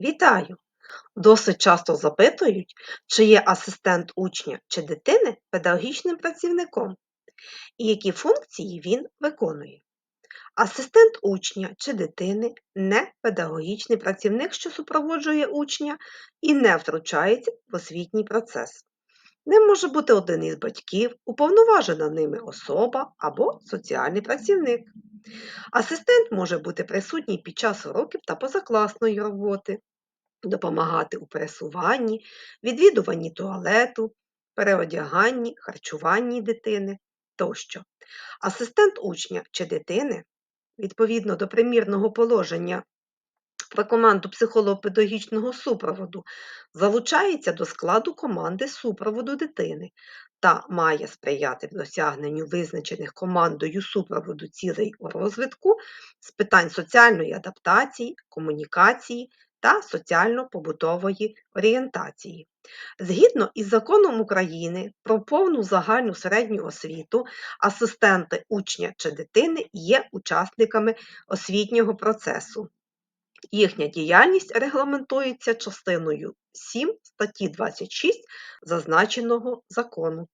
Вітаю! Досить часто запитують, чи є асистент учня чи дитини педагогічним працівником і які функції він виконує. Асистент учня чи дитини не педагогічний працівник, що супроводжує учня і не втручається в освітній процес. Ним може бути один із батьків, уповноважена ними особа або соціальний працівник. Асистент може бути присутній під час уроків та позакласної роботи, допомагати у пересуванні, відвідуванні туалету, переодяганні, харчуванні дитини тощо. Асистент учня чи дитини, відповідно до примірного положення про команду психолого-педагогічного супроводу, залучається до складу команди супроводу дитини та має сприяти досягненню визначених командою супроводу цілей у розвитку з питань соціальної адаптації, комунікації та соціально-побутової орієнтації. Згідно із законом України про повну загальну середню освіту, асистенти учня чи дитини є учасниками освітнього процесу. Їхня діяльність регламентується частиною 7 статті 26 зазначеного закону.